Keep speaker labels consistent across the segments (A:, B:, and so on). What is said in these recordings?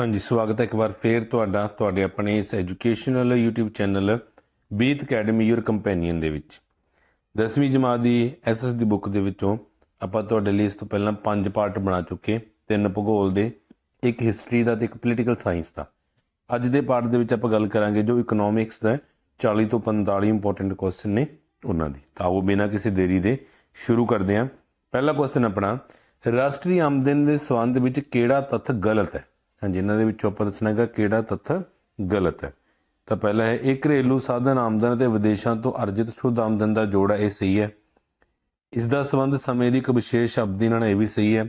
A: ਹਾਂਜੀ ਸਵਾਗਤ ਹੈ ਇੱਕ ਵਾਰ ਫੇਰ ਤੁਹਾਡਾ ਤੁਹਾਡੇ ਆਪਣੇ ਇਸ ਐਜੂਕੇਸ਼ਨਲ YouTube ਚੈਨਲ ਬੀਤ ਅਕੈਡਮੀ ਯੂਰ ਕੰਪੈਨੀਅਨ ਦੇ ਵਿੱਚ। 10ਵੀਂ ਜਮਾਤ ਦੀ ਐਸਐਸ ਦੀ ਬੁੱਕ ਦੇ ਵਿੱਚੋਂ ਆਪਾਂ ਤੁਹਾਡੇ ਲਈ ਇਸ ਤੋਂ ਪਹਿਲਾਂ ਪੰਜ ਪਾਰਟ ਬਣਾ ਚੁੱਕੇ ਤਿੰਨ ਭੂਗੋਲ ਦੇ ਇੱਕ ਹਿਸਟਰੀ ਦਾ ਤੇ ਇੱਕ ਪੋਲੀਟੀਕਲ ਸਾਇੰਸ ਦਾ। ਅੱਜ ਦੇ ਪਾਰਟ ਦੇ ਵਿੱਚ ਆਪਾਂ ਗੱਲ ਕਰਾਂਗੇ ਜੋ ਇਕਨੋਮਿਕਸ ਦਾ ਹੈ, 40 ਤੋਂ 45 ਇੰਪੋਰਟੈਂਟ ਕੁਐਸਚਨ ਨੇ ਉਹਨਾਂ ਦੀ। ਤਾਂ ਉਹ ਬਿਨਾਂ ਕਿਸੇ ਦੇਰੀ ਦੇ ਸ਼ੁਰੂ ਕਰਦੇ ਹਾਂ। ਪਹਿਲਾ ਕੁਐਸਚਨ ਆਪਣਾ ਰਾਸ਼ਟਰੀ ਆਮਦਨ ਦੇ ਸੰਬੰਧ ਵਿੱਚ ਕਿਹੜਾ ਤੱਥ ਗਲਤ ਹੈ? ਹਾਂਜੀ ਇਹਨਾਂ ਦੇ ਵਿੱਚੋਂ ਆਪਾਂ ਦੱਸਣਾ ਹੈਗਾ ਕਿਹੜਾ ਤੱਥ ਗਲਤ ਹੈ। ਤਾਂ ਪਹਿਲਾ ਹੈ, ਇਹ ਘਰੇਲੂ ਸਾਧਨ ਆਮਦਨ ਅਤੇ ਵਿਦੇਸ਼ਾਂ ਤੋਂ ਅਰਜਿਤ ਸ਼ੁੱਧ ਆਮਦਨ ਦਾ ਜੋੜ ਹੈ ਇਹ ਸਹੀ ਹੈ। ਇਸ ਦਾ ਸੰਬੰਧ ਸਮੇਂ ਦੀ ਇੱਕ ਵਿਸ਼ੇਸ਼ ਅਵਧੀ ਨਾਲ ਇਹ ਵੀ ਸਹੀ ਹੈ।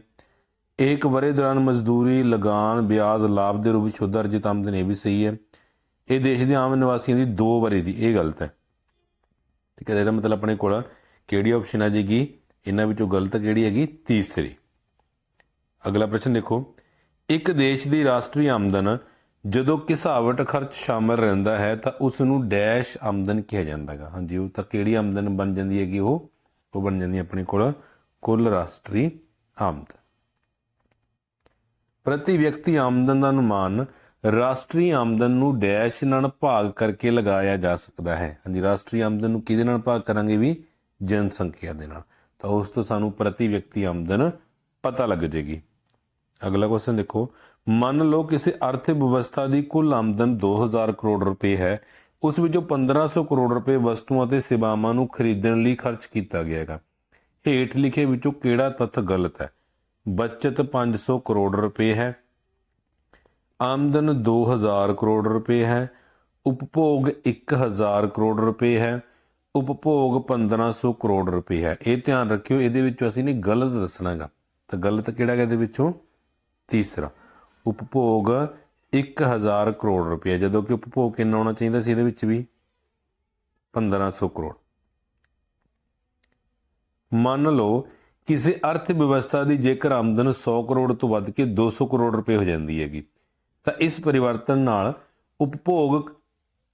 A: ਇਹ ਇੱਕ ਵਰੇ ਦੌਰਾਨ ਮਜ਼ਦੂਰੀ, ਲਗਾਨ, ਵਿਆਜ, ਲਾਭ ਦੇ ਰੂਪ ਵਿੱਚ ਸ਼ੁੱਧ ਅਰਜਿਤ ਆਮਦਨ ਇਹ ਵੀ ਸਹੀ ਹੈ। ਇਹ ਦੇਸ਼ ਦੇ ਆਮ ਨਿਵਾਸੀਆਂ ਦੀ ਦੋ ਵਰੇ ਦੀ ਇਹ ਗਲਤ ਹੈ। ਠੀਕ ਹੈ, ਇਹਦਾ ਮਤਲਬ ਆਪਣੇ ਕੋਲ ਕਿਹੜੀ ਆਪਸ਼ਨ ਆ ਜਾਏਗੀ ਇਹਨਾਂ ਵਿੱਚੋਂ ਗਲਤ ਕਿਹੜੀ ਹੈਗੀ? ਤੀਸਰੀ। ਅਗਲਾ ਪ੍ਰਸ਼ਨ ਦੇਖੋ। ਇੱਕ ਦੇਸ਼ ਦੀ ਰਾਸ਼ਟਰੀ ਆਮਦਨ ਜਦੋਂ ਕਿਸਾਵਟ ਖਰਚ ਸ਼ਾਮਲ ਰਹਿੰਦਾ ਹੈ ਤਾਂ ਉਸ ਨੂੰ ਡੈਸ਼ ਆਮਦਨ ਕਿਹਾ ਜਾਂਦਾ ਹੈਗਾ। ਹਾਂਜੀ, ਉਹ ਤਾਂ ਕਿਹੜੀ ਆਮਦਨ ਬਣ ਜਾਂਦੀ ਹੈਗੀ ਉਹ? ਉਹ ਬਣ ਜਾਂਦੀ ਹੈ ਆਪਣੇ ਕੋਲ ਕੁੱਲ ਰਾਸ਼ਟਰੀ ਆਮਦਨ। ਪ੍ਰਤੀ ਵਿਅਕਤੀ ਆਮਦਨ ਦਾ ਅਨੁਮਾਨ ਰਾਸ਼ਟਰੀ ਆਮਦਨ ਨੂੰ ਡੈਸ਼ ਨਾਲ ਭਾਗ ਕਰਕੇ ਲਗਾਇਆ ਜਾ ਸਕਦਾ ਹੈ। ਹਾਂਜੀ, ਰਾਸ਼ਟਰੀ ਆਮਦਨ ਨੂੰ ਕਿਹਦੇ ਨਾਲ ਭਾਗ ਕਰਾਂਗੇ ਵੀ? ਜਨਸੰਖਿਆ ਦੇ ਨਾਲ। ਤਾਂ ਉਸ ਤੋਂ ਸਾਨੂੰ ਪ੍ਰਤੀ ਵਿਅਕਤੀ ਆਮਦਨ ਪਤਾ ਲੱਗ ਜੇਗੀ ਅਗਲਾ ਕੁਐਸਚਨ ਦੇਖੋ। ਮੰਨ ਲਓ ਕਿਸੇ ਅਰਥ ਵਿਵਸਥਾ ਦੀ ਕੁੱਲ ਆਮਦਨ 2000 ਕਰੋੜ ਰੁਪਏ ਹੈ, ਉਸ ਵਿੱਚੋਂ 1500 ਕਰੋੜ ਰੁਪਏ ਵਸਤੂਆਂ ਅਤੇ ਸੇਵਾਵਾਂ ਨੂੰ ਖਰੀਦਣ ਲਈ ਖਰਚ ਕੀਤਾ ਗਿਆ ਹੈਗਾ। ਹੇਠ ਲਿਖੇ ਵਿੱਚੋਂ ਕਿਹੜਾ ਤੱਥ ਗਲਤ ਹੈ? ਬਚਤ 500 ਕਰੋੜ ਰੁਪਏ ਹੈ, ਆਮਦਨ 2000 ਕਰੋੜ ਰੁਪਏ ਹੈ, ਉਪਭੋਗ 1000 ਕਰੋੜ ਰੁਪਏ ਹੈ, ਉਪਭੋਗ 1500 ਕਰੋੜ ਰੁਪਏ ਹੈ। ਇਹ ਧਿਆਨ ਰੱਖਿਓ, ਇਹਦੇ ਵਿੱਚੋਂ ਅਸੀਂ ਨੇ ਗਲਤ ਦੱਸਣਾਗਾ ਤਾਂ ਗਲਤ ਕਿਹੜਾ ਹੈ ਇਹਦੇ ਵਿੱਚੋਂ? ਤੀਸਰਾ, ਉਪਭੋਗ 1000 ਕਰੋੜ ਰੁਪਏ, ਜਦੋਂ ਕਿ ਉਪਭੋਗ ਕਿੰਨਾ ਹੋਣਾ ਚਾਹੀਦਾ ਸੀ ਇਹਦੇ ਵਿੱਚ ਵੀ? 1500 ਕਰੋੜ। ਮੰਨ ਲਓ ਕਿਸੇ ਅਰਥ ਵਿਵਸਥਾ ਦੀ ਜੇਕਰ ਆਮਦਨ 100 ਕਰੋੜ ਤੋਂ ਵੱਧ ਕੇ 200 ਕਰੋੜ ਰੁਪਏ ਹੋ ਜਾਂਦੀ ਹੈਗੀ, ਤਾਂ ਇਸ ਪਰਿਵਰਤਨ ਨਾਲ ਉਪਭੋਗ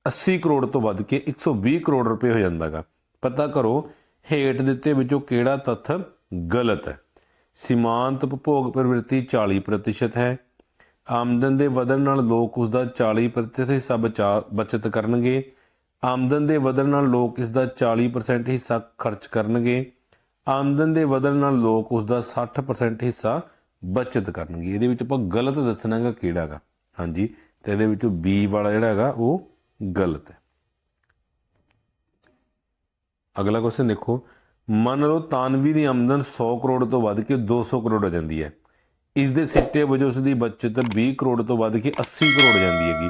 A: 80 ਕਰੋੜ ਤੋਂ ਵੱਧ ਕੇ 120 ਕਰੋੜ ਰੁਪਏ ਹੋ ਜਾਂਦਾਗਾ। ਪਤਾ ਕਰੋ ਹੇਠ ਦਿੱਤੇ ਵਿੱਚੋਂ ਕਿਹੜਾ ਤੱਥ ਗਲਤ ਹੈ? ਸੀਮਾਂਤ ਉਪਭੋਗ ਪ੍ਰਵਿਰਤੀ 40% ਹੈ। ਆਮਦਨ ਦੇ ਵਧਣ ਨਾਲ ਲੋਕ ਉਸ ਦਾ 40% ਹਿੱਸਾ ਬਚਾ, ਬਚਤ ਕਰਨਗੇ। ਆਮਦਨ ਦੇ ਵਧਣ ਨਾਲ ਲੋਕ ਇਸ ਦਾ 40% ਹਿੱਸਾ ਖਰਚ ਕਰਨਗੇ। ਆਮਦਨ ਦੇ ਵਧਣ ਨਾਲ ਲੋਕ ਉਸ ਦਾ 60% ਹਿੱਸਾ ਬਚਤ ਕਰਨਗੇ। ਇਹਦੇ ਵਿੱਚ ਆਪਾਂ ਗਲਤ ਦੱਸਣਾਗਾ ਕਿਹੜਾਗਾ ਹਾਂਜੀ, ਤੇ ਇਹਦੇ ਵਿੱਚੋਂ ਬੀ ਵਾਲਾ ਜਿਹੜਾ ਹੈਗਾ, ਉਹ ਗਲਤ ਹੈ। ਅਗਲਾ ਕੁਐਸਚਨ ਦੇਖੋ। ਮੰਨ ਲਓ ਤਾਨਵੀ ਦੀ ਆਮਦਨ 100 ਕਰੋੜ ਤੋਂ ਵੱਧ ਕੇ 200 ਕਰੋੜ ਹੋ ਜਾਂਦੀ ਹੈ। ਇਸ ਦੇ ਸਿੱਟੇ ਵਜੋਂ ਉਸ ਦੀ ਬਚਤ 20 ਕਰੋੜ ਤੋਂ ਵੱਧ ਕੇ 80 ਕਰੋੜ ਜਾਂਦੀ ਹੈਗੀ।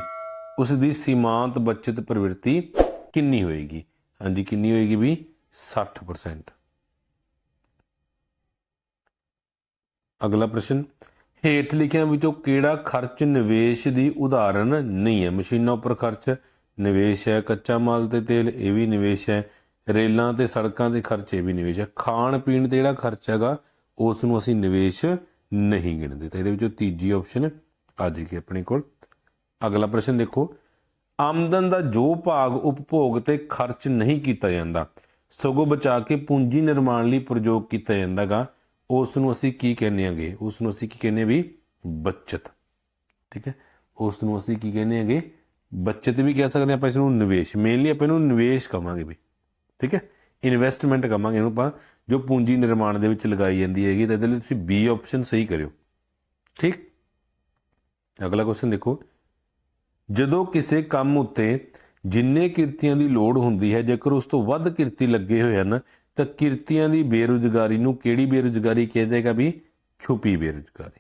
A: ਉਸ ਦੀ ਸੀਮਾਂਤ ਬਚਤ ਪ੍ਰਵਿਰਤੀ ਕਿੰਨੀ ਹੋਏਗੀ? ਹਾਂਜੀ, ਕਿੰਨੀ ਹੋਏਗੀ ਵੀ? 60% ਅਗਲਾ ਪ੍ਰਸ਼ਨ, ਹੇਠ ਲਿਖਿਆਂ ਵਿੱਚੋਂ ਕਿਹੜਾ ਖਰਚ ਨਿਵੇਸ਼ ਦੀ ਉਦਾਹਰਨ ਨਹੀਂ ਹੈ? ਮਸ਼ੀਨਾਂ ਉੱਪਰ ਖਰਚ, ਨਿਵੇਸ਼ ਹੈ ਕੱਚਾ ਮਾਲ ਤੇ ਤੇਲ, ਇਹ ਵੀ ਨਿਵੇਸ਼ ਹੈ। ਰੇਲਾਂ ਤੇ ਸੜਕਾਂ ਦੇ ਖਰਚੇ ਵੀ ਨਿਵੇਸ਼ ਹੈ ਖਾਣ ਪੀਣ ਤੇ ਜਿਹੜਾ ਖਰਚ ਹੈਗਾ ਉਸ ਨੂੰ ਅਸੀਂ ਨਿਵੇਸ਼ ਨਹੀਂ ਗਿਣਦੇ। ਤਾਂ ਇਹਦੇ ਵਿੱਚੋਂ ਤੀਜੀ ਆਪਸ਼ਨ ਆ ਜਾਏਗੀ ਆਪਣੇ ਕੋਲ। ਅਗਲਾ ਪ੍ਰਸ਼ਨ ਦੇਖੋ, ਆਮਦਨ ਦਾ ਜੋ ਭਾਗ ਉਪਭੋਗ ਤੇ ਖਰਚ ਨਹੀਂ ਕੀਤਾ ਜਾਂਦਾ, ਸਗੋਂ ਬਚਾ ਕੇ ਪੂੰਜੀ ਨਿਰਮਾਣ ਲਈ ਪ੍ਰਯੋਗ ਕੀਤਾ ਜਾਂਦਾਗਾ ਉਸ ਨੂੰ ਅਸੀਂ ਕੀ ਕਹਿੰਦੇ ਆਂਗੇ ਉਸ ਨੂੰ ਅਸੀਂ ਕੀ ਕਹਿੰਦੇ ਵੀ ਬਚਤ। ਠੀਕ ਹੈ? ਉਸ ਨੂੰ ਅਸੀਂ ਕੀ ਕਹਿੰਦੇ ਆਂਗੇ ਬਚਤ ਵੀ ਕਹਿ ਸਕਦੇ ਆਪਾਂ ਇਸ ਨੂੰ ਨਿਵੇਸ਼। ਮੇਨਲੀ ਆਪਾਂ ਇਹਨੂੰ ਨਿਵੇਸ਼ ਕਵਾਂਗੇ ਵੀ। ਠੀਕ ਹੈ? ਇਨਵੈਸਟਮੈਂਟ ਕਵਾਂਗੇ ਇਹਨੂੰ ਆਪਾਂ, ਜੋ ਪੂੰਜੀ ਨਿਰਮਾਣ ਦੇ ਵਿੱਚ ਲਗਾਈ ਜਾਂਦੀ ਹੈਗੀ, ਤਾਂ ਇਹਦੇ ਲਈ ਤੁਸੀਂ ਬੀ ਆਪਸ਼ਨ ਸਹੀ ਕਰਿਓ। ਠੀਕ? ਅਗਲਾ ਕੁਐਸਚਨ ਦੇਖੋ। ਜਦੋਂ ਕਿਸੇ ਕੰਮ ਉੱਤੇ ਜਿੰਨੇ ਕਿਰਤੀਆਂ ਦੀ ਲੋੜ ਹੁੰਦੀ ਹੈ, ਜੇਕਰ ਉਸ ਤੋਂ ਵੱਧ ਕਿਰਤੀ ਲੱਗੇ ਹੋਏ ਹਨ, ਤਾਂ ਕਿਰਤੀਆਂ ਦੀ ਬੇਰੁਜ਼ਗਾਰੀ ਨੂੰ ਕਿਹੜੀ ਬੇਰੁਜ਼ਗਾਰੀ ਕਿਹਾ ਜਾਏਗਾ ਵੀ? ਛੁਪੀ ਬੇਰੁਜ਼ਗਾਰੀ।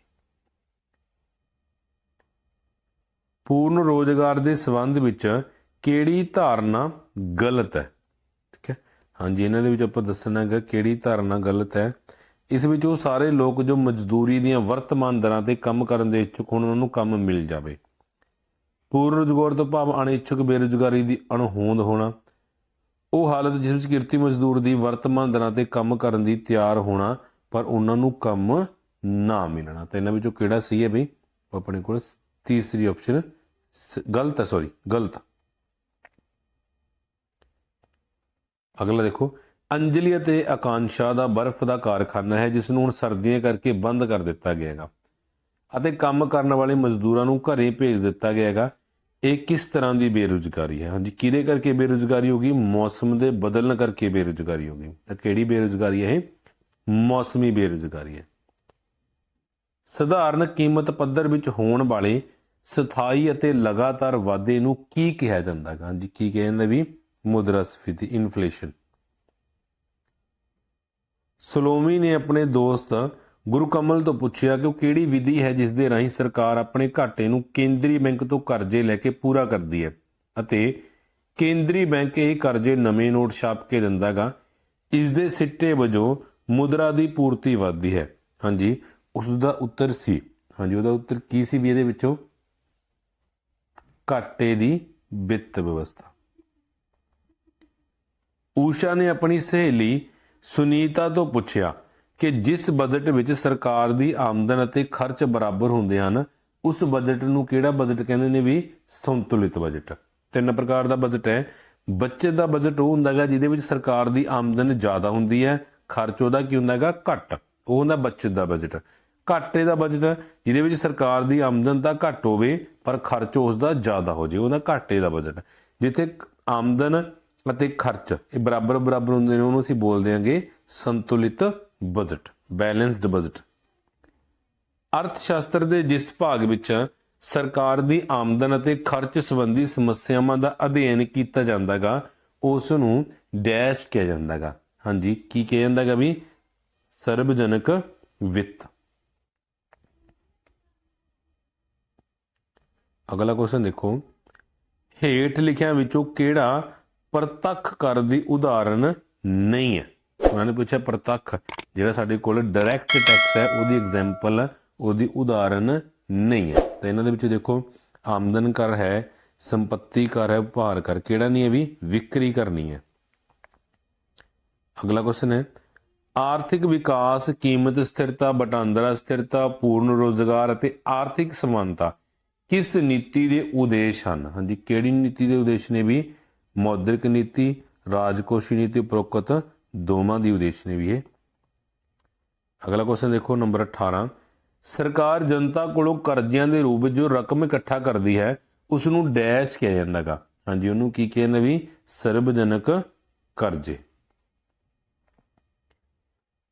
A: ਪੂਰਨ ਰੋਜ਼ਗਾਰ ਦੇ ਸੰਬੰਧ ਵਿੱਚ ਕਿਹੜੀ ਧਾਰਨਾ ਗਲਤ ਹੈ? ਹਾਂਜੀ, ਇਹਨਾਂ ਦੇ ਵਿੱਚ ਆਪਾਂ ਦੱਸਣਾ ਹੈਗਾ ਕਿਹੜੀ ਧਾਰਨਾ ਗਲਤ ਹੈ। ਇਸ ਵਿੱਚ ਉਹ ਸਾਰੇ ਲੋਕ ਜੋ ਮਜ਼ਦੂਰੀ ਦੀਆਂ ਵਰਤਮਾਨ ਦਰਾਂ ਤੇ ਕੰਮ ਕਰਨ ਦੇ ਇੱਛੁਕ ਹੋਣ, ਉਹਨਾਂ ਨੂੰ ਕੰਮ ਮਿਲ ਜਾਵੇ। ਪੂਰਨ ਰੁਜ਼ਗਾਰ ਤੋਂ ਭਾਵ ਅਣਇੱਛੁਕ ਬੇਰੁਜ਼ਗਾਰੀ ਦੀ ਅਣਹੋਂਦ ਹੋਣਾ, ਉਹ ਹਾਲਤ ਜਿਸ ਵਿੱਚ ਕਿਰਤੀ ਮਜ਼ਦੂਰ ਦੀ ਵਰਤਮਾਨ ਦਰਾਂ ਤੇ ਕੰਮ ਕਰਨ ਦੀ ਤਿਆਰ ਹੋਣਾ, ਪਰ ਉਹਨਾਂ ਨੂੰ ਕੰਮ ਨਾ ਮਿਲਣਾ। ਤਾਂ ਇਹਨਾਂ ਵਿੱਚੋਂ ਕਿਹੜਾ ਸਹੀ ਹੈ ਬਈ? ਉਹ ਆਪਣੇ ਕੋਲ ਤੀਸਰੀ ਆਪਸ਼ਨ ਗਲਤ ਹੈ ਸੌਰੀ ਗਲਤ। ਅਗਲਾ ਦੇਖੋ, ਅੰਜਲੀ ਅਤੇ ਆਕਾਂਸ਼ਾ ਦਾ ਬਰਫ਼ ਦਾ ਕਾਰਖਾਨਾ ਹੈ ਜਿਸ ਨੂੰ ਹੁਣ ਸਰਦੀਆਂ ਕਰਕੇ ਬੰਦ ਕਰ ਦਿੱਤਾ ਗਿਆ ਹੈਗਾ। ਅਤੇ ਕੰਮ ਕਰਨ ਵਾਲੇ ਮਜ਼ਦੂਰਾਂ ਨੂੰ ਘਰੇ ਭੇਜ ਦਿੱਤਾ ਗਿਆ ਹੈਗਾ। ਇਹ ਕਿਸ ਤਰ੍ਹਾਂ ਦੀ ਬੇਰੁਜ਼ਗਾਰੀ ਹੈ? ਹਾਂਜੀ, ਕਿਹਦੇ ਕਰਕੇ ਬੇਰੁਜ਼ਗਾਰੀ ਹੋ ਗਈ? ਮੌਸਮ ਦੇ ਬਦਲਣ ਕਰਕੇ ਬੇਰੁਜ਼ਗਾਰੀ ਹੋ ਗਈ। ਤਾਂ ਕਿਹੜੀ ਬੇਰੁਜ਼ਗਾਰੀ ਹੈ ਇਹ? ਮੌਸਮੀ ਬੇਰੁਜ਼ਗਾਰੀ ਹੈ। ਸਧਾਰਨ ਕੀਮਤ ਪੱਧਰ ਵਿੱਚ ਹੋਣ ਵਾਲੇ ਸਥਾਈ ਅਤੇ ਲਗਾਤਾਰ ਵਾਧੇ ਨੂੰ ਕੀ ਕਿਹਾ ਜਾਂਦਾ ਹੈ ਹਾਂਜੀ, ਕੀ ਕਿਹਾ ਜਾਂਦਾ ਵੀ ਮੁਦਰਾਸਫੀਤੀ ਇਨਫਲੇਸ਼ਨ ਸਲੋਮੀ ਨੇ ਆਪਣੇ ਦੋਸਤ ਗੁਰੂ ਕਮਲ ਤੋਂ ਪੁੱਛਿਆ ਕਿ ਉਹ ਕਿਹੜੀ ਵਿਧੀ ਹੈ ਜਿਸ ਦੇ ਰਾਹੀਂ ਸਰਕਾਰ ਆਪਣੇ ਘਾਟੇ ਨੂੰ ਕੇਂਦਰੀ ਬੈਂਕ ਤੋਂ ਕਰਜ਼ੇ ਲੈ ਕੇ ਪੂਰਾ ਕਰਦੀ ਹੈ ਅਤੇ ਕੇਂਦਰੀ ਬੈਂਕ ਇਹ ਕਰਜ਼ੇ ਨਵੇਂ ਨੋਟ ਛਾਪ ਕੇ ਦਿੰਦਾਗਾ। ਇਸ ਦੇ ਸਿੱਟੇ ਵਜੋਂ ਮੁਦਰਾ ਦੀ ਪੂਰਤੀ ਵੱਧਦੀ ਹੈ। ਹਾਂਜੀ ਉਸ ਦਾ ਉੱਤਰ ਸੀ। ਹਾਂਜੀ, ਉਹਦਾ ਉੱਤਰ ਕੀ ਸੀ ਵੀ ਇਹਦੇ ਵਿੱਚੋਂ? ਘਾਟੇ ਦੀ ਵਿੱਤ ਵਿਵਸਥਾ। ਊਸ਼ਾ ਨੇ ਆਪਣੀ ਸਹੇਲੀ ਸੁਨੀਤਾ ਤੋਂ ਪੁੱਛਿਆ ਕਿ ਜਿਸ ਬਜਟ ਵਿੱਚ ਸਰਕਾਰ ਦੀ ਆਮਦਨ ਅਤੇ ਖਰਚ ਬਰਾਬਰ ਹੁੰਦੇ ਹਨ, ਉਸ ਬਜਟ ਨੂੰ ਕਿਹੜਾ ਬਜਟ ਕਹਿੰਦੇ ਨੇ ਵੀ? ਸੰਤੁਲਿਤ ਬਜਟ। ਤਿੰਨ ਪ੍ਰਕਾਰ ਦਾ ਬਜਟ ਹੈ। ਬੱਚਤ ਦਾ ਬਜਟ ਉਹ ਹੁੰਦਾ ਹੈਗਾ ਜਿਹਦੇ ਵਿੱਚ ਸਰਕਾਰ ਦੀ ਆਮਦਨ ਜ਼ਿਆਦਾ ਹੁੰਦੀ ਹੈ, ਖਰਚ ਉਹਦਾ ਕੀ ਹੁੰਦਾ ਹੈਗਾ? ਘੱਟ। ਉਹ ਹੁੰਦਾ ਬੱਚਤ ਦਾ ਬਜਟ। ਘਾਟੇ ਦਾ ਬਜਟ ਜਿਹਦੇ ਵਿੱਚ ਸਰਕਾਰ ਦੀ ਆਮਦਨ ਤਾਂ ਘੱਟ ਹੋਵੇ, ਪਰ ਖਰਚ ਉਸ ਦਾ ਜ਼ਿਆਦਾ ਹੋ ਜੇ ਉਹਦਾ ਘਾਟੇ ਦਾ ਬਜਟ। ਜਿੱਥੇ ਆਮਦਨ ਅਤੇ ਖਰਚ, ਇਹ ਬਰਾਬਰ ਬਰਾਬਰ ਹੁੰਦੇ ਨੇ, ਉਹਨੂੰ ਅਸੀਂ ਬੋਲਦੇ ਹਾਂਗੇ ਸੰਤੁਲਿਤ ਬਜਟ ਬੈਲੈਂਸਡ ਬਜਟ। ਅਰਥ ਸ਼ਾਸਤਰ ਦੇ ਜਿਸ ਭਾਗ ਵਿੱਚ ਸਰਕਾਰ ਦੀ ਆਮਦਨ ਅਤੇ ਖਰਚ ਸੰਬੰਧੀ ਸਮੱਸਿਆਵਾਂ ਦਾ ਅਧਿਐਨ ਕੀਤਾ ਜਾਂਦਾਗਾ ਉਸ ਨੂੰ ਡੈਸ਼ ਕਿਹਾ ਜਾਂਦਾਗਾ। ਹਾਂਜੀ, ਕੀ ਕਿਹਾ ਜਾਂਦਾਗਾ ਵੀ? ਸਰਵਜਨਕ ਵਿੱਤ। ਅਗਲਾ ਕੁਐਸਚਨ ਦੇਖੋ। ਹੇਠ ਲਿਖਿਆਂ ਵਿੱਚੋਂ ਕਿਹੜਾ ਪ੍ਰਤੱਖ ਕਰ ਦੀ ਉਦਾਹਰਨ ਨਹੀਂ ਹੈ। ਉਹਨਾਂ ਨੇ ਪੁੱਛਿਆ, ਪ੍ਰਤੱਖ, ਜਿਹੜਾ ਸਾਡੇ ਕੋਲ ਡਾਇਰੈਕਟ ਟੈਕਸ ਹੈ, ਉਹਦੀ ਐਗਜ਼ਾਮਪਲ ਉਹਦੀ ਉਦਾਹਰਨ ਨਹੀਂ ਹੈ। ਤਾਂ ਇਹਨਾਂ ਦੇ ਵਿੱਚ ਦੇਖੋ, ਆਮਦਨ ਕਰ ਹੈ, ਸੰਪਤੀ ਕਰ ਹੈ, ਉਪਹਾਰ ਕਰ, ਕਿਹੜਾ ਨਹੀਂ ਹੈ ਵੀ? ਵਿਕਰੀ ਕਰਨੀ ਹੈ। ਅਗਲਾ ਕੁਐਸਚਨ ਹੈ, ਆਰਥਿਕ ਵਿਕਾਸ, ਕੀਮਤ ਸਥਿਰਤਾ, ਵਟਾਂਦਰਾ ਸਥਿਰਤਾ, ਪੂਰਨ ਰੋਜ਼ਗਾਰ ਅਤੇ ਆਰਥਿਕ ਸਮਾਨਤਾ ਕਿਸ ਨੀਤੀ ਦੇ ਉਦੇਸ਼ ਹਨ? ਹਾਂਜੀ, ਕਿਹੜੀ ਨੀਤੀ ਦੇ ਉਦੇਸ਼ ਨੇ ਵੀ ਮੌਦਰਿਕ ਨੀਤੀ, ਰਾਜਕੋਸ਼ੀ ਨੀਤੀ ਉਪਰੋਕਤ ਦੋਵਾਂ ਦੀ ਉਦੇਸ਼ ਨੇ ਵੀ ਇਹ ਅਗਲਾ ਕੁਐਸਚਨ ਦੇਖੋ, ਨੰਬਰ 18 ਸਰਕਾਰ ਜਨਤਾ ਕੋਲੋਂ ਕਰਜ਼ਿਆਂ ਦੇ ਰੂਪ ਵਿੱਚ ਜੋ ਰਕਮ ਇਕੱਠਾ ਕਰਦੀ ਹੈ ਉਸ ਨੂੰ ਡੈਸ਼ ਕਿਹਾ ਜਾਂਦਾਗਾ। ਹਾਂਜੀ, ਉਹਨੂੰ ਕੀ ਕਹਿੰਦੇ ਵੀ? ਸਰਵਜਨਕ ਕਰਜ਼ੇ।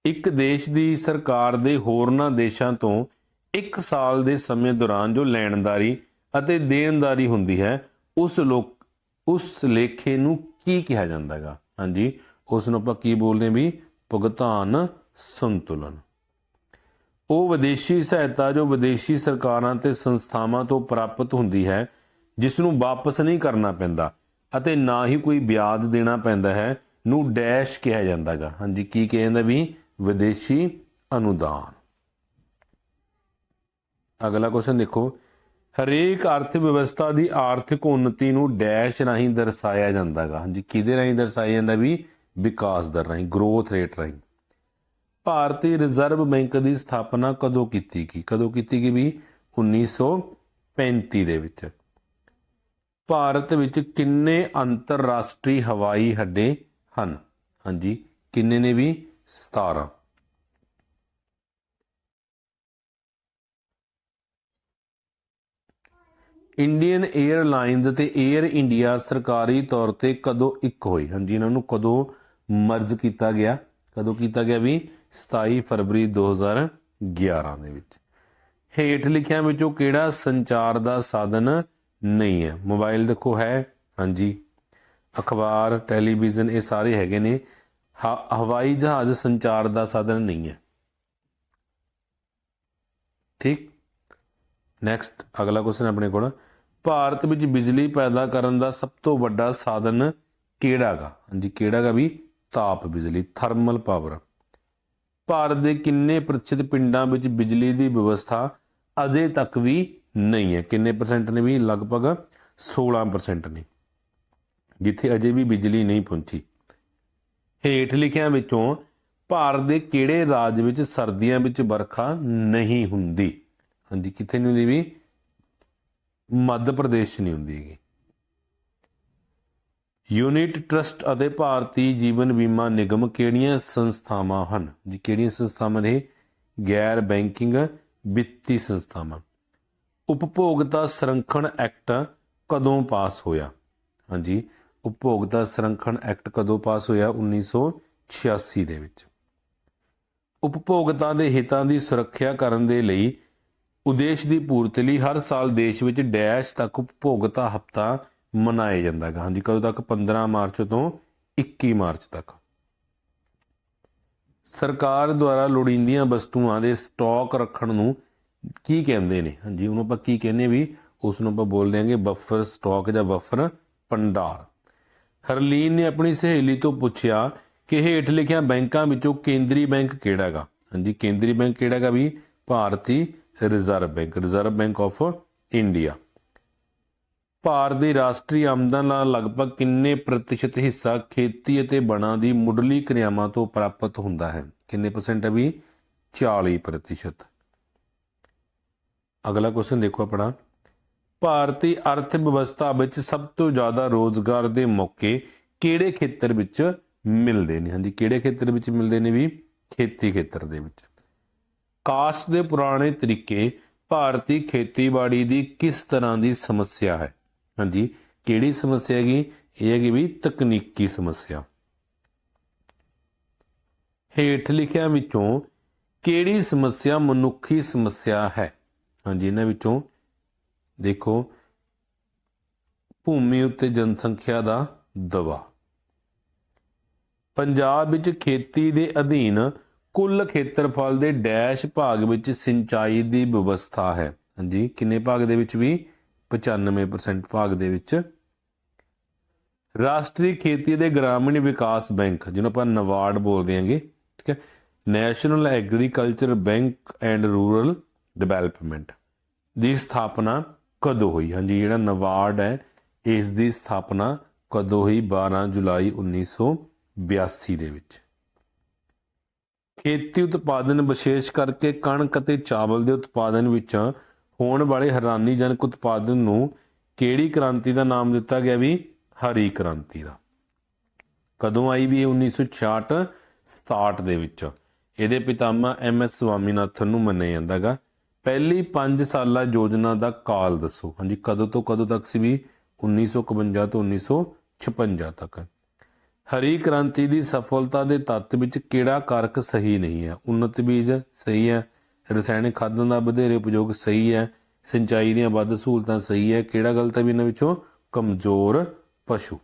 A: ਇੱਕ ਦੇਸ਼ ਦੀ ਸਰਕਾਰ ਦੇ ਹੋਰਨਾਂ ਦੇਸ਼ਾਂ ਤੋਂ ਇੱਕ ਸਾਲ ਦੇ ਸਮੇਂ ਦੌਰਾਨ ਜੋ ਲੈਣਦਾਰੀ ਅਤੇ ਦੇਣਦਾਰੀ ਹੁੰਦੀ ਹੈ, ਉਸ ਲੋਕ ਉਸ ਲੇਖੇ ਨੂੰ ਕੀ ਕਿਹਾ ਜਾਂਦਾ ਹੈਗਾ? ਹਾਂਜੀ, ਉਸ ਨੂੰ ਆਪਾਂ ਕੀ ਬੋਲਦੇ ਹਾਂ ਵੀ? ਭੁਗਤਾਨ ਸੰਤੁਲਨ। ਉਹ ਵਿਦੇਸ਼ੀ ਸਹਾਇਤਾ ਜੋ ਵਿਦੇਸ਼ੀ ਸਰਕਾਰਾਂ ਤੇ ਸੰਸਥਾਵਾਂ ਤੋਂ ਪ੍ਰਾਪਤ ਹੁੰਦੀ ਹੈ ਜਿਸ ਨੂੰ ਵਾਪਸ ਨਹੀਂ ਕਰਨਾ ਪੈਂਦਾ ਅਤੇ ਨਾ ਹੀ ਕੋਈ ਵਿਆਜ ਦੇਣਾ ਪੈਂਦਾ ਹੈ, ਨੂੰ ਡੈਸ਼ ਕਿਹਾ ਜਾਂਦਾਗਾ ਹਾਂਜੀ, ਕੀ ਕਿਹਾ ਜਾਂਦਾ ਵੀ? ਵਿਦੇਸ਼ੀ ਅਨੁਦਾਨ। ਅਗਲਾ ਕੁਐਸਚਨ ਦੇਖੋ। ਹਰੇਕ ਅਰਥ ਵਿਵਸਥਾ ਦੀ ਆਰਥਿਕ ਉન્નਤੀ ਨੂੰ ਡੈਸ਼ ਰਾਹੀਂ ਦਰਸਾਇਆ ਜਾਂਦਾ ਜਾਂਦਾਗਾ। ਹਾਂਜੀ, ਕਿਹਦੇ ਰਾਹੀਂ ਦਰਸਾਇਆ ਜਾਂਦਾ ਵੀ? ਵਿਕਾਸ ਦਰ ਰਾਹੀਂ ਗਰੋਥ ਰੇਟ ਰਾਹੀਂ। ਭਾਰਤੀ ਰਿਜ਼ਰਵ ਬੈਂਕ ਦੀ ਸਥਾਪਨਾ ਕਦੋਂ ਕੀਤੀ ਗਈ? ਕਦੋਂ ਕੀਤੀ ਗਈ ਵੀ? 1935 ਦੇ ਵਿੱਚ। ਭਾਰਤ ਵਿੱਚ ਕਿੰਨੇ ਅੰਤਰਰਾਸ਼ਟਰੀ ਹਵਾਈ ਅੱਡੇ ਹਨ? ਹਾਂਜੀ, ਕਿੰਨੇ ਨੇ ਵੀ? 17 ਇੰਡੀਅਨ 에ਅਰਲਾਈਨਜ਼ ਅਤੇ 에ਅਰ ਇੰਡੀਆ ਸਰਕਾਰੀ ਤੌਰ ਤੇ ਕਦੋਂ ਇੱਕ ਹੋਈ? ਹਾਂਜੀ, ਇਹਨਾਂ ਨੂੰ ਕਦੋਂ ਮਰਜ ਕੀਤਾ ਗਿਆ? ਕਦੋਂ ਕੀਤਾ ਗਿਆ ਵੀ? 27 ਫਰਵਰੀ 2011 ਦੇ ਵਿੱਚ। ਹੇਠ ਲਿਖਿਆਂ ਵਿੱਚੋਂ ਕਿਹੜਾ ਸੰਚਾਰ ਦਾ ਸਾਧਨ ਨਹੀਂ ਹੈ? ਮੋਬਾਈਲ ਦੇਖੋ ਹੈ, ਹਾਂਜੀ। ਅਖਬਾਰ, ਟੈਲੀਵਿਜ਼ਨ, ਇਹ ਸਾਰੇ ਹੈਗੇ ਨੇ। ਹਵਾਈ ਜਹਾਜ਼ ਸੰਚਾਰ ਦਾ ਸਾਧਨ ਨਹੀਂ ਹੈ। ਠੀਕ? ਨੈਕਸਟ ਅਗਲਾ ਕੁਐਸਚਨ ਆਪਣੇ ਕੋਲ। ਭਾਰਤ ਵਿੱਚ ਬਿਜਲੀ ਪੈਦਾ ਕਰਨ ਦਾ ਸਭ ਤੋਂ ਵੱਡਾ ਸਾਧਨ ਕਿਹੜਾਗਾ ਹਾਂਜੀ ਕਿਹੜਾਗਾ ਵੀ? ਤਾਪ ਬਿਜਲੀ ਥਰਮਲ ਪਾਵਰ ਭਾਰਤ ਦੇ ਕਿੰਨੇ ਪ੍ਰਤੀਸ਼ਤ ਪਿੰਡਾਂ ਵਿੱਚ ਬਿਜਲੀ ਦੀ ਵਿਵਸਥਾ ਅਜੇ ਤੱਕ ਵੀ ਨਹੀਂ ਹੈ? ਕਿੰਨੇ ਪਰਸੈਂਟ ਨੇ ਵੀ? ਲਗਭਗ 16% ਨੇ। ਜਿੱਥੇ ਅਜੇ ਵੀ ਬਿਜਲੀ ਨਹੀਂ ਪਹੁੰਚੀ। ਹੇਠ ਲਿਖਿਆਂ ਵਿੱਚੋਂ ਭਾਰਤ ਦੇ ਕਿਹੜੇ ਰਾਜ ਵਿੱਚ ਸਰਦੀਆਂ ਵਿੱਚ ਵਰਖਾ ਨਹੀਂ ਹੁੰਦੀ? ਹਾਂਜੀ, ਕਿੱਥੇ ਨਹੀਂ ਹੁੰਦੀ ਵੀ? ਮੱਧ ਪ੍ਰਦੇਸ਼ 'ਚ ਨਹੀਂ ਹੁੰਦੀ ਹੈਗੀ। ਯੂਨਿਟ ਟਰਸਟ ਅਤੇ ਭਾਰਤੀ ਜੀਵਨ ਬੀਮਾ ਨਿਗਮ ਕਿਹੜੀਆਂ ਸੰਸਥਾਵਾਂ ਹਨ? ਜੀ, ਕਿਹੜੀਆਂ ਸੰਸਥਾਵਾਂ ਨੇ? ਗੈਰ ਬੈਂਕਿੰਗ ਵਿੱਤੀ ਸੰਸਥਾਵਾਂ। ਉਪਭੋਗਤਾ ਸੰਰਖਣ ਐਕਟ ਕਦੋਂ ਪਾਸ ਹੋਇਆ? ਹਾਂਜੀ, ਉਪਭੋਗਤਾ ਸੰਰਖਣ ਐਕਟ ਕਦੋਂ ਪਾਸ ਹੋਇਆ? 1986 ਦੇ ਵਿੱਚ। ਉਪਭੋਗਤਾ ਦੇ ਹਿੱਤਾਂ ਦੀ ਸੁਰੱਖਿਆ ਕਰਨ ਦੇ ਲਈ ਉਦੇਸ਼ ਦੀ ਪੂਰਤੀ ਲਈ ਹਰ ਸਾਲ ਦੇਸ਼ ਵਿੱਚ ਡੈਸ਼ ਤੱਕ ਉਪਭੋਗਤਾ ਹਫਤਾ ਮਨਾਇਆ ਜਾਂਦਾ ਹੈ ਹਾਂਜੀ, ਕਦੋਂ ਤੱਕ? 15 ਮਾਰਚ ਤੋਂ 21 ਮਾਰਚ ਤੱਕ। ਸਰਕਾਰ ਦੁਆਰਾ ਲੋੜੀਂਦੀਆਂ ਵਸਤੂਆਂ ਦੇ ਸਟਾਕ ਰੱਖਣ ਨੂੰ ਕੀ ਕਹਿੰਦੇ ਨੇ? ਹਾਂਜੀ, ਉਹਨੂੰ ਆਪਾਂ ਕੀ ਕਹਿੰਦੇ ਵੀ ਉਸ ਨੂੰ ਆਪਾਂ ਬੋਲ ਦਿਆਂਗੇ ਬਫਰ ਸਟਾਕ ਜਾਂ ਬਫਰ ਭੰਡਾਰ। ਹਰਲੀਨ ਨੇ ਆਪਣੀ ਸਹੇਲੀ ਤੋਂ ਪੁੱਛਿਆ ਕਿ ਹੇਠ ਲਿਖਿਆ ਬੈਂਕਾਂ ਵਿੱਚੋਂ ਕੇਂਦਰੀ ਬੈਂਕ ਕਿਹੜਾ ਹੈਗਾ? ਹਾਂਜੀ, ਕੇਂਦਰੀ ਬੈਂਕ ਕਿਹੜਾ ਹੈਗਾ ਵੀ? ਭਾਰਤੀ reserve bank reserve bank of India. Bharat ਦੀ ਰਾਸ਼ਟਰੀ ਆਮਦਨ ਦਾ ਲਗਭਗ ਕਿੰਨੇ ਪ੍ਰਤੀਸ਼ਤ ਹਿੱਸਾ ਖੇਤੀ ਅਤੇ ਵਣਾਂ ਦੀ ਮੁੱਢਲੀ ਕਿਰਿਆਵਾਂ ਤੋਂ ਪ੍ਰਾਪਤ ਹੁੰਦਾ ਹੈ? ਕਿੰਨੇ ਪਰਸੈਂਟ ਹੈ ਵੀ? 40 ਪ੍ਰਤੀਸ਼ਤ। ਅਗਲਾ ਕੁਐਸਚਨ ਦੇਖੋ ਆਪਣਾ। ਭਾਰਤੀ ਅਰਥ ਵਿਵਸਥਾ ਵਿੱਚ ਸਭ ਤੋਂ ਜ਼ਿਆਦਾ ਰੋਜ਼ਗਾਰ ਦੇ ਮੌਕੇ ਕਿਹੜੇ ਖੇਤਰ ਵਿੱਚ ਮਿਲਦੇ ਨੇ? ਹਾਂਜੀ, ਕਿਹੜੇ ਖੇਤਰ ਵਿੱਚ ਮਿਲਦੇ ਨੇ ਵੀ? ਖੇਤੀ ਖੇਤਰ ਦੇ ਵਿੱਚ। ਕਾਸ਼ ਦੇ ਪੁਰਾਣੇ ਤਰੀਕੇ ਭਾਰਤੀ ਖੇਤੀਬਾੜੀ ਦੀ ਕਿਸ ਤਰ੍ਹਾਂ ਦੀ ਸਮੱਸਿਆ ਹੈ? ਹਾਂਜੀ, ਕਿਹੜੀ ਸਮੱਸਿਆ ਹੈਗੀ? ਇਹ ਹੈਗੀ ਵੀ ਤਕਨੀਕੀ ਸਮੱਸਿਆ। ਹੇਠ ਲਿਖਿਆਂ ਵਿੱਚੋਂ ਕਿਹੜੀ ਸਮੱਸਿਆ ਮਨੁੱਖੀ ਸਮੱਸਿਆ ਹੈ? ਹਾਂਜੀ, ਇਹਨਾਂ ਵਿੱਚੋਂ ਦੇਖੋ, ਭੂਮੀ ਉੱਤੇ ਜਨਸੰਖਿਆ ਦਾ ਦਬਾਅ। ਪੰਜਾਬ ਵਿੱਚ ਖੇਤੀ ਦੇ ਅਧੀਨ ਕੁੱਲ ਖੇਤਰਫਲ ਦੇ ਡੈਸ਼ ਭਾਗ ਵਿੱਚ ਸਿੰਚਾਈ ਦੀ ਵਿਵਸਥਾ ਹੈ। ਹਾਂਜੀ, ਕਿੰਨੇ ਭਾਗ ਦੇ ਵਿੱਚ ਵੀ? 95% ਭਾਗ ਦੇ ਵਿੱਚ। ਰਾਸ਼ਟਰੀ ਖੇਤੀ ਦੇ ਗ੍ਰਾਮੀਣ ਵਿਕਾਸ ਬੈਂਕ, ਜਿਹਨੂੰ ਆਪਾਂ ਨਵਾਰਡ ਬੋਲਦੇ ਹਾਂਗੇ, ਠੀਕ ਹੈ? National agriculture bank and rural development ਦੀ ਸਥਾਪਨਾ ਕਦੋਂ ਹੋਈ? ਹਾਂਜੀ, ਜਿਹੜਾ ਨਵਾਰਡ ਹੈ, ਇਸ ਦੀ ਸਥਾਪਨਾ ਕਦੋਂ ਹੋਈ? 12 ਜੁਲਾਈ 1982 ਦੇ ਵਿੱਚ। ਖੇਤੀ ਉਤਪਾਦਨ ਵਿਸ਼ੇਸ਼ ਕਰਕੇ ਕਣਕ ਅਤੇ ਚਾਵਲ ਦੇ ਉਤਪਾਦਨ ਵਿੱਚ ਹੋਣ ਵਾਲੇ ਹੈਰਾਨੀਜਨਕ ਉਤਪਾਦਨ ਨੂੰ ਕਿਹੜੀ ਕ੍ਰਾਂਤੀ ਦਾ ਨਾਮ ਦਿੱਤਾ ਗਿਆ ਵੀ? ਹਰੀ ਕ੍ਰਾਂਤੀ ਦਾ। ਕਦੋਂ ਆਈ ਵੀ ਇਹ? 1966 67 ਦੇ ਵਿੱਚ। ਇਹਦੇ ਪਿਤਾਮਾ ਐਮ ਐਸ ਸਵਾਮੀਨਾਥਨ ਨੂੰ ਮੰਨਿਆ ਜਾਂਦਾਗਾ ਪਹਿਲੀ 5 ਸਾਲਾ ਯੋਜਨਾ ਦਾ ਕਾਲ ਦੱਸੋ। ਹਾਂਜੀ, ਕਦੋਂ ਤੋਂ ਕਦੋਂ ਤੱਕ ਸੀ ਵੀ? 1951 ਤੋਂ 1956 ਤੱਕ। ਹਰੀ ਕ੍ਰਾਂਤੀ ਦੀ ਸਫਲਤਾ ਦੇ ਤੱਤ ਵਿੱਚ ਕਿਹੜਾ ਕਾਰਕ ਸਹੀ ਨਹੀਂ ਹੈ? ਉન્નਤ ਬੀਜ ਸਹੀ ਹੈ ਰਸਾਇਣਿਕ ਖਾਦਾਂ ਦਾ ਵਧੇਰੇ ਉਪਯੋਗ ਸਹੀ ਹੈ ਸਿੰਚਾਈ ਦੀਆਂ ਵੱਧ ਸਹੂਲਤਾਂ ਸਹੀ ਹੈ ਕਿਹੜਾ ਗਲਤ ਹੈ ਵੀ ਇਹਨਾਂ ਵਿੱਚੋਂ? ਕਮਜ਼ੋਰ ਪਸ਼ੂ।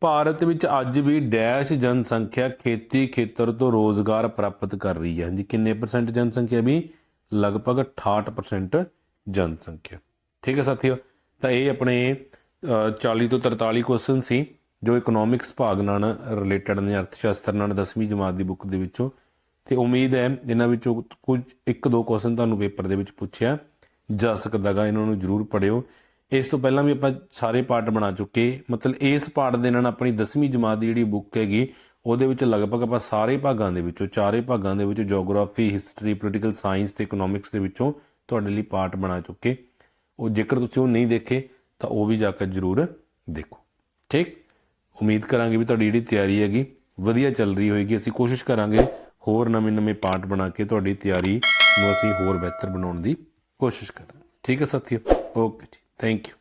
A: ਭਾਰਤ ਵਿੱਚ ਅੱਜ ਵੀ ਡੈਸ਼ ਜਨਸੰਖਿਆ ਖੇਤੀ ਖੇਤਰ ਤੋਂ ਰੋਜ਼ਗਾਰ ਪ੍ਰਾਪਤ ਕਰ ਰਹੀ ਹੈ। ਹਾਂਜੀ ਕਿੰਨੇ ਪਰਸੈਂਟ ਜਨਸੰਖਿਆ ਵੀ? ਲਗਭਗ 68% ਜਨਸੰਖਿਆ। ਠੀਕ ਹੈ ਸਾਥੀਓ ਤਾਂ ਇਹ ਆਪਣੇ ਅ, 40 ਤੋਂ 43 ਕੁਐਸਚਨ ਸੀ। ਜੋ ਇਕਨੋਮਿਕਸ ਭਾਗ ਨਾਲ ਰਿਲੇਟਡ ਨੇ ਅਰਥ ਸ਼ਾਸਤਰ ਨਾਲ 10ਵੀਂ ਜਮਾਤ ਦੀ ਬੁੱਕ ਦੇ ਵਿੱਚੋਂ। ਤੇ ਉਮੀਦ ਹੈ ਇਹਨਾਂ ਵਿੱਚੋਂ ਕੁਝ ਇੱਕ ਦੋ ਕੁਐਸਚਨ ਤੁਹਾਨੂੰ ਪੇਪਰ ਦੇ ਵਿੱਚ ਪੁੱਛਿਆ ਜਾ ਸਕਦਾਗਾ, ਇਹਨਾਂ ਨੂੰ ਜਰੂਰ ਪੜਿਓ ਇਸ ਤੋਂ ਪਹਿਲਾਂ ਵੀ ਆਪਾਂ ਸਾਰੇ ਪਾਰਟ ਬਣਾ ਚੁੱਕੇ। ਮਤਲਬ ਇਸ ਪਾਰਟ ਦੇ ਨਾਲ ਆਪਣੀ 10ਵੀਂ ਜਮਾਤ ਦੀ ਜਿਹੜੀ ਬੁੱਕ ਹੈਗੀ, ਉਹਦੇ ਵਿੱਚ ਲਗਭਗ ਆਪਾਂ ਸਾਰੇ ਭਾਗਾਂ ਦੇ ਵਿੱਚੋਂ, ਚਾਰੇ ਭਾਗਾਂ ਦੇ ਵਿੱਚੋਂ ਜੀਓਗ੍ਰਾਫੀ ਹਿਸਟਰੀ ਪੋਲੀਟੀਕਲ ਸਾਇੰਸ ਤੇ ਇਕਨੋਮਿਕਸ ਦੇ ਵਿੱਚੋਂ ਤੁਹਾਡੇ ਲਈ ਪਾਰਟ ਬਣਾ ਚੁੱਕੇ। ਉਹ ਜੇਕਰ ਤੁਸੀਂ ਉਹ ਨਹੀਂ ਦੇਖੇ, ਤਾਂ ਉਹ ਵੀ ਜਾ ਕੇ ਜਰੂਰ ਦੇਖੋ। ਠੀਕ? ਉਮੀਦ ਕਰਾਂਗੇ ਵੀ ਤੁਹਾਡੀ ਜਿਹੜੀ ਤਿਆਰੀ ਹੈਗੀ, ਵਧੀਆ ਚੱਲ ਰਹੀ ਹੋਏਗੀ। ਅਸੀਂ ਕੋਸ਼ਿਸ਼ ਕਰਾਂਗੇ ਹੋਰ ਨਵੇਂ-ਨਵੇਂ ਪਾਰਟ ਬਣਾ ਕੇ ਤੁਹਾਡੀ ਤਿਆਰੀ ਨੂੰ ਅਸੀਂ ਹੋਰ ਬਿਹਤਰ ਬਣਾਉਣ ਦੀ ਕੋਸ਼ਿਸ਼ ਕਰਾਂਗੇ। ਠੀਕ ਹੈ ਸਾਥੀਓ? ਓਕੇ ਜੀ। Thank you